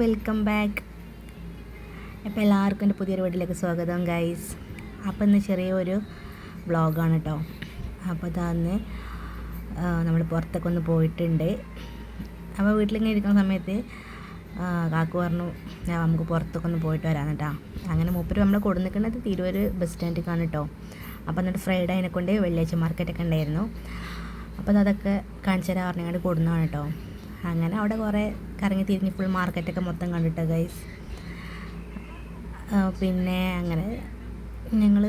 Welcome back. അപ്പോൾ എല്ലാവർക്കും എന്റെ പുതിയൊരു വീട്ടിലേക്ക് സ്വാഗതം ഗൈസ് അപ്പോൾ ഇന്ന് ചെറിയൊരു വ്ളോഗാണ് കേട്ടോ അപ്പോൾ അതാന്ന് നമ്മൾ പുറത്തൊക്കെ ഒന്ന് പോയിട്ടുണ്ട്. അപ്പോൾ വീട്ടിലിങ്ങനെ ഇരിക്കുന്ന സമയത്ത് കാക്കു പറഞ്ഞു നമുക്ക് പുറത്തൊക്കെ ഒന്ന് പോയിട്ട് വരാം കേട്ടോ അങ്ങനെ മൂപ്പര് നമ്മൾ കൊടു നിൽക്കുന്നത് തിരുവൊരു ബസ് സ്റ്റാൻഡിലേക്കാണ് കേട്ടോ അപ്പോൾ എന്നിട്ട് ഫ്രൈഡേ അതിനെ കൊണ്ട് വെള്ളിയാഴ്ച മാർക്കറ്റൊക്കെ ഉണ്ടായിരുന്നു. അപ്പോൾ അതൊക്കെ കാണിച്ചു തരാൻ പറഞ്ഞാൽ കൊടുന്നതാണ് കേട്ടോ അങ്ങനെ അവിടെ കുറേ കറങ്ങി തിരിഞ്ഞ് ഫുൾ മാർക്കറ്റൊക്കെ മൊത്തം കണ്ടിട്ട് ഗൈസ് പിന്നെ അങ്ങനെ ഞങ്ങൾ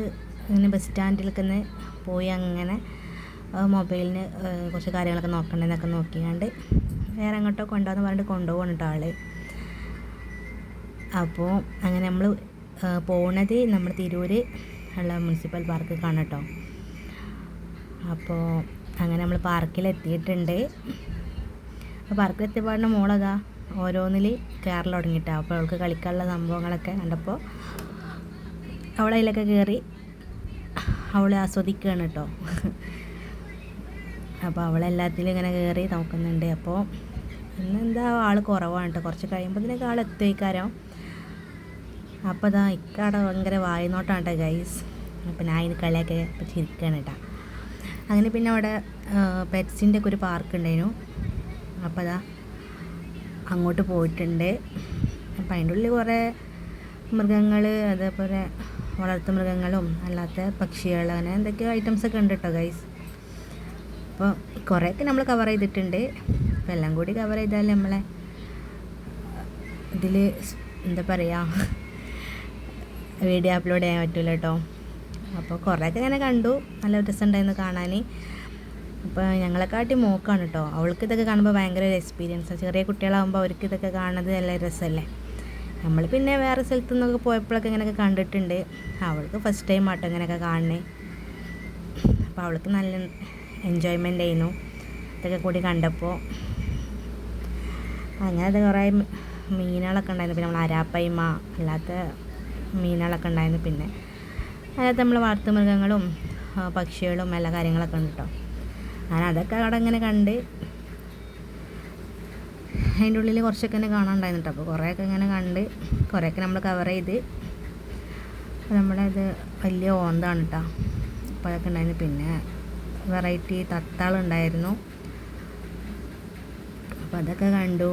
ഇങ്ങനെ ബസ് സ്റ്റാൻഡിലൊക്കെ ഒന്ന് പോയി അങ്ങനെ മൊബൈലിന് കുറച്ച് കാര്യങ്ങളൊക്കെ നോക്കണ്ടെന്നൊക്കെ നോക്കിയാണ്ട് വേറെ അങ്ങോട്ടോ കൊണ്ടാന്ന് പറഞ്ഞിട്ട് കൊണ്ടുപോകണം കേട്ടോ ആൾ. അപ്പോൾ അങ്ങനെ നമ്മൾ പോണത് നമ്മൾ തിരൂര് ഉള്ള മുനിസിപ്പൽ പാർക്ക് കാണാം കേട്ടോ അപ്പോൾ അങ്ങനെ നമ്മൾ പാർക്കിലെത്തിയിട്ടുണ്ട് അപ്പോൾ പാർക്ക് എത്തിയപാടിന് മോളതാ ഓരോന്നിൽ കയറൽ തുടങ്ങിയിട്ടാണ് അപ്പോൾ അവൾക്ക് കളിക്കാനുള്ള സംഭവങ്ങളൊക്കെ കണ്ടപ്പോൾ അവളതിലൊക്കെ കയറി അവളെ ആസ്വദിക്കുകയാണ് കേട്ടോ അപ്പോൾ അവളെല്ലാത്തിലും ഇങ്ങനെ കയറി നോക്കുന്നുണ്ട്. അപ്പോൾ ഇന്നെന്താ ആൾ കുറവാണ് കേട്ടോ കുറച്ച് കഴിയുമ്പോഴത്തേക്ക് ആൾ എത്തിക്കാരോ അപ്പോൾ ഇതാ ഇക്കാടെ ഭയങ്കര വായനോട്ടാണ് കേട്ടോ ഗൈസ് അപ്പോൾ ഞാൻ ഇതിന് കളിയൊക്കെ ചിരിക്കുകയാണ് കേട്ടോ അങ്ങനെ പിന്നെ അവിടെ പെറ്റ്സിന്റെ ഒക്കെ ഒരു പാർക്ക് ഉണ്ടായിരുന്നു അപ്പോൾ അതാ അങ്ങോട്ട് പോയിട്ടുണ്ട്. അപ്പം അതിന്റെ ഉള്ളിൽ കുറേ മൃഗങ്ങൾ അതേപോലെ വളർത്തു മൃഗങ്ങളും അല്ലാത്ത പക്ഷികൾ അങ്ങനെ എന്തൊക്കെയോ ഐറ്റംസ് ഒക്കെ ഉണ്ട് കേട്ടോ ഗൈസ് അപ്പോൾ കുറേയൊക്കെ നമ്മൾ കവർ ചെയ്തിട്ടുണ്ട്. അപ്പോൾ എല്ലാം കൂടി കവർ ചെയ്താൽ നമ്മളെ ഇതിൽ എന്താ പറയുക വീഡിയോ അപ്ലോഡ് ചെയ്യാൻ പറ്റില്ല കേട്ടോ അപ്പോൾ കുറേയൊക്കെ ഇങ്ങനെ കണ്ടു. നല്ല രസമുണ്ടായിരുന്നു കാണാൻ അപ്പോൾ ഞങ്ങളെക്കാട്ടി മോക്കാണ് കേട്ടോ അവൾക്ക് ഇതൊക്കെ കാണുമ്പോൾ ഭയങ്കര ഒരു എക്സ്പീരിയൻസ് ചെറിയ കുട്ടികളാകുമ്പോൾ അവർക്ക് ഇതൊക്കെ കാണുന്നത് നല്ല രസമല്ലേ നമ്മൾ പിന്നെ വേറെ സ്ഥലത്തു നിന്നൊക്കെ പോയപ്പോഴൊക്കെ ഇങ്ങനെയൊക്കെ കണ്ടിട്ടുണ്ട്. അവൾക്ക് ഫസ്റ്റ് ടൈം ആട്ടോ ഇങ്ങനെയൊക്കെ കാണണേ. അപ്പോൾ അവൾക്ക് നല്ല എൻജോയ്മെന്റ് ആയിരുന്നു. ഇതൊക്കെ കൂടി കണ്ടപ്പോൾ അങ്ങനെ അത് കുറേ മീനുകളൊക്കെ ഉണ്ടായിരുന്നു. പിന്നെ നമ്മൾ അരാപ്പയ്മ അല്ലാത്ത മീനുകളൊക്കെ ഉണ്ടായിരുന്നു. പിന്നെ അതിനകത്ത് നമ്മൾ വളർത്തു മൃഗങ്ങളും ആ, പക്ഷികളും എല്ലാ കാര്യങ്ങളൊക്കെ ഉണ്ട് കേട്ടോ ഞാൻ അതൊക്കെ അവിടെ ഇങ്ങനെ കണ്ട് അതിന്റെ ഉള്ളിൽ കുറച്ചൊക്കെ തന്നെ കാണാണ്ടായിരുന്നു അപ്പോൾ കുറേയൊക്കെ ഇങ്ങനെ കണ്ട് കുറേയൊക്കെ നമ്മൾ കവർ ചെയ്ത് ഇത് വലിയ ഓന്താണ് കേട്ടോ അപ്പോൾ അതൊക്കെ ഉണ്ടായിരുന്നു. പിന്നെ വെറൈറ്റി തത്താളുണ്ടായിരുന്നു അപ്പോൾ അതൊക്കെ കണ്ടു.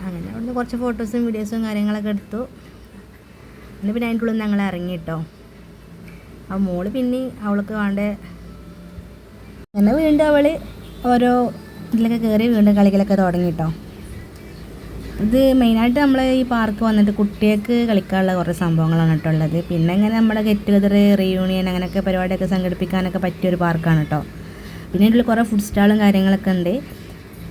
അങ്ങനെ അവിടുന്ന് കുറച്ച് ഫോട്ടോസും വീഡിയോസും കാര്യങ്ങളൊക്കെ എടുത്തു. എന്നിട്ട് പിന്നെ അതിന്റെ ഉള്ളിൽ ഞങ്ങൾ ഇറങ്ങി കേട്ടോ അപ്പോൾ മോൾ പിന്നെ അവൾക്ക് വേണ്ട അങ്ങനെ വീണ്ടും അവൾ ഓരോ ഇതിലൊക്കെ കയറി വീണ്ടും കളികളൊക്കെ തുടങ്ങി കേട്ടോ ഇത് മെയിനായിട്ട് നമ്മൾ ഈ പാർക്ക് വന്നിട്ട് കുട്ടികൾക്ക് കളിക്കാനുള്ള കുറേ സംഭവങ്ങളാണ് കേട്ടോ ഉള്ളത്. പിന്നെ ഇങ്ങനെ നമ്മുടെ ഗെറ്റ് ടുഗദർ റീയൂണിയൻ അങ്ങനെയൊക്കെ പരിപാടിയൊക്കെ സംഘടിപ്പിക്കാനൊക്കെ പറ്റിയ ഒരു പാർക്കാണ് കേട്ടോ പിന്നെ ഇതിൽ കുറേ ഫുഡ് സ്റ്റാളും കാര്യങ്ങളൊക്കെ ഉണ്ട്.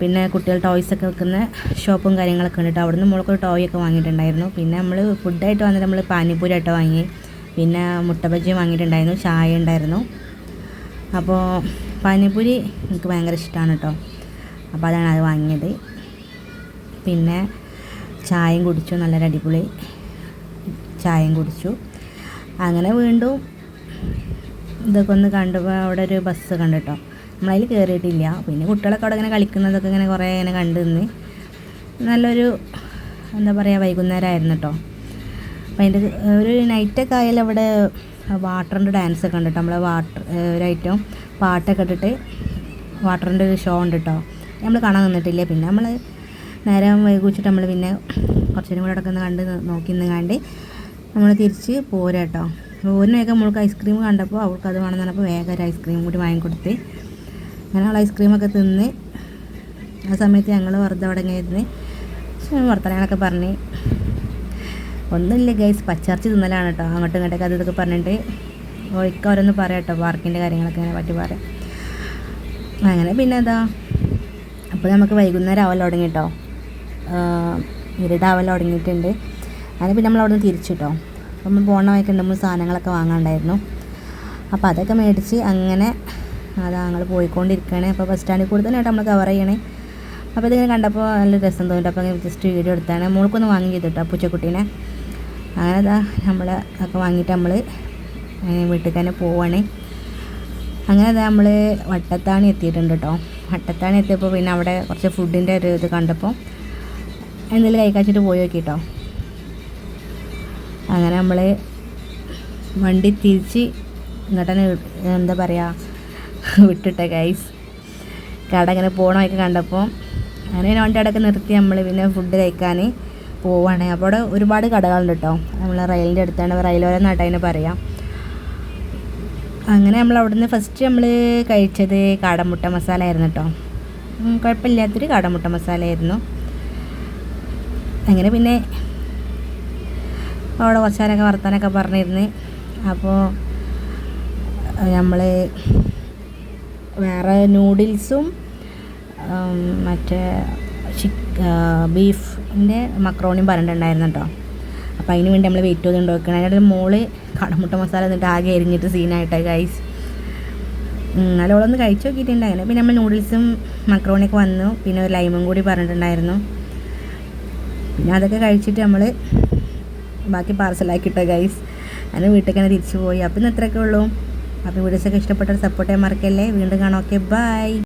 പിന്നെ കുട്ടികൾ ടോയ്സ് ഒക്കെ വെക്കുന്ന ഷോപ്പും കാര്യങ്ങളൊക്കെ ഉണ്ട് കേട്ടോ അവിടെ നിന്ന് മോൾക്ക് ടോയ് ഒക്കെ വാങ്ങിയിട്ടുണ്ടായിരുന്നു. പിന്നെ നമ്മൾ ഫുഡായിട്ട് വന്നിട്ട് നമ്മൾ പാനിപ്പൂരി ആയിട്ട് വാങ്ങി. പിന്നെ മുട്ട ബജ്ജി വാങ്ങിയിട്ടുണ്ടായിരുന്നു. ചായ ഉണ്ടായിരുന്നു. അപ്പോൾ പാനിപ്പൂരി എനിക്ക് ഭയങ്കര ഇഷ്ടമാണ് കേട്ടോ. അപ്പോൾ അതാണ് അത് വാങ്ങിയത്. പിന്നെ ചായയും കുടിച്ചു നല്ലൊരു അടിപൊളി ചായയും കുടിച്ചു. അങ്ങനെ വീണ്ടും ഇതൊക്കെ ഒന്ന് കണ്ടപ്പോൾ അവിടെ ഒരു ബസ് കണ്ടു കേട്ടോ. നമ്മളതിൽ കയറിയിട്ടില്ല പിന്നെ കുട്ടികളൊക്കെ അവിടെ ഇങ്ങനെ കളിക്കുന്നതൊക്കെ ഇങ്ങനെ കുറേ ഇങ്ങനെ കണ്ടു നിന്ന് നല്ലൊരു എന്താ പറയുക വൈകുന്നേരമായിരുന്നു കേട്ടോ. അപ്പം അതിന്റെ ഒരു നൈറ്റൊക്കെ ആയാലും അവിടെ വാട്ടറിന്റെ ഡാൻസ് ഒക്കെ ഉണ്ട് കേട്ടോ നമ്മളെ വാട്ടർ ഒരു ഐറ്റം പാട്ടൊക്കെ ഇട്ടിട്ട് വാട്ടറിന്റെ ഒരു ഷോ ഉണ്ട് കേട്ടോ നമ്മൾ കാണാൻ നിന്നിട്ടില്ല. പിന്നെ നമ്മൾ നേരം വൈകിച്ചിട്ട് നമ്മൾ പിന്നെ കുറച്ചും കൂടെ അടക്കുന്ന കണ്ട് നോക്കി നിന്നാണ്ട് നമ്മൾ തിരിച്ച് പോരാ കേട്ടോ പോരിനൊക്കെ നമ്മൾക്ക് ഐസ്ക്രീം കണ്ടപ്പോൾ അവൾക്ക് അത് വേണമെന്ന് പറഞ്ഞപ്പോൾ വേഗം ഒരു ഐസ്ക്രീം കൂടി വാങ്ങിക്കൊടുത്ത്. അങ്ങനെ അവൾ ഐസ്ക്രീമൊക്കെ തിന്ന് ആ സമയത്ത് ഞങ്ങൾ വെറുതെ അവിടെ ഇങ്ങനെ ഇരുന്ന് വർത്തമാനമൊക്കെ പറഞ്ഞ് ഒന്നുമില്ല ഗൈസ് പച്ചർച്ച തിന്നലാണ് കേട്ടോ അങ്ങോട്ടും ഇങ്ങോട്ടൊക്കെ അത് ഇതൊക്കെ പറഞ്ഞിട്ട് ഒഴിക്ക ഓരോന്ന് പറയാം കേട്ടോ പാർക്കിന്റെ കാര്യങ്ങളൊക്കെ ഇങ്ങനെ പറ്റി പറയാം. അങ്ങനെ പിന്നെ എന്താ? അപ്പോൾ നമുക്ക് വൈകുന്നേരം ആവൽ തുടങ്ങി കേട്ടോ ഇരുടാവൽ തുടങ്ങിയിട്ടുണ്ട്. അങ്ങനെ പിന്നെ നമ്മൾ അവിടെ നിന്ന് തിരിച്ചു കേട്ടോ നമ്മൾ പോണ വഴിക്ക് നമ്മൾ സാധനങ്ങളൊക്കെ വാങ്ങാണ്ടായിരുന്നു അപ്പോൾ അതൊക്കെ മേടിച്ച് അങ്ങനെ അതാ ഞങ്ങൾ പോയിക്കൊണ്ടിരിക്കുകയാണ്. അപ്പോൾ ബസ് സ്റ്റാൻഡിൽ കൂടി തന്നെ നമ്മൾ കവർ ചെയ്യണേ. അപ്പോൾ ഇതിങ്ങനെ കണ്ടപ്പോൾ നല്ല രസം തോന്നിട്ട് അപ്പോൾ ജസ്റ്റ് വീഡിയോ എടുത്താണ്. മോൾക്കൊന്ന് വാങ്ങി ചെയ്തിട്ടോ പൂച്ചക്കുട്ടീനെ. അങ്ങനെ അതാ നമ്മൾ ഒക്കെ വാങ്ങിയിട്ട് നമ്മൾ വീട്ടിൽ തന്നെ പോവാണ്. അങ്ങനെ അതാ നമ്മൾ വട്ടത്താണി എത്തിയിട്ടുണ്ട് കേട്ടോ വട്ടത്താണി എത്തിയപ്പോൾ പിന്നെ അവിടെ കുറച്ച് ഫുഡിന്റെ ഒരു ഇത് കണ്ടപ്പോൾ എന്തെങ്കിലും കഴിക്കാച്ചിട്ട് പോയി നോക്കി കേട്ടോ അങ്ങനെ നമ്മൾ വണ്ടി തിരിച്ച് ഇങ്ങോട്ട് തന്നെ എന്താ പറയുക വിട്ടിട്ടെ ഗൈസ് കട ഇങ്ങനെ പോകണമൊക്കെ കണ്ടപ്പോൾ അങ്ങനെ വണ്ടി അടക്കം നിർത്തി നമ്മൾ പിന്നെ ഫുഡ് കഴിക്കാൻ പോവാണ്. അപ്പോൾ അവിടെ ഒരുപാട് കടകളുണ്ട് കേട്ടോ നമ്മൾ റെയിലിന്റെ അടുത്താണ്. റെയിലോരം എന്നാട്ട് അതിനെ പറയാം. അങ്ങനെ നമ്മൾ അവിടുന്ന് ഫസ്റ്റ് നമ്മൾ കഴിച്ചത് കാടമുട്ട മസാല ആയിരുന്നു കേട്ടോ കുഴപ്പമില്ലാത്തൊരു കാടമുട്ട മസാല ആയിരുന്നു അങ്ങനെ പിന്നെ അവിടെ കുറച്ച് നേരമൊക്കെ വർത്താനൊക്കെ പറഞ്ഞിരുന്ന്. അപ്പോൾ നമ്മൾ വേറെ നൂഡിൽസും മറ്റേ ചിക്ക് ബീഫിന്റെ മക്രോണിയും പറഞ്ഞിട്ടുണ്ടായിരുന്നു കേട്ടോ അപ്പോൾ അതിന് വേണ്ടി നമ്മൾ വെയിറ്റ് ചെയ്ത് ഉണ്ടാക്കണം അതിന്റെ മോൾ കടമുട്ട മസാല എന്നിട്ട് ആകെ എരിഞ്ഞിട്ട് സീനായിട്ട് ഗൈസ് എന്നാലും ഓളൊന്ന് കഴിച്ച് നോക്കിയിട്ടുണ്ടായിരുന്നു പിന്നെ നമ്മൾ നൂഡിൽസും മക്രോണിയൊക്കെ വന്നു. പിന്നെ ഒരു ലൈമും കൂടി പറഞ്ഞിട്ടുണ്ടായിരുന്നു. പിന്നെ അതൊക്കെ കഴിച്ചിട്ട് നമ്മൾ ബാക്കി പാർസലാക്കിയിട്ടോ ഗൈസ് അങ്ങനെ വീട്ടിലേക്ക് തന്നെ തിരിച്ചു പോയി. അപ്പം ഇന്ന് ഇത്രയൊക്കെ ഉള്ളൂ. അപ്പോൾ വീഡിയോസൊക്കെ ഇഷ്ടപ്പെട്ട സപ്പോർട്ട് ചെയ്യാൻ മറക്കല്ലേ. വീണ്ടും കാണാം. Okay bye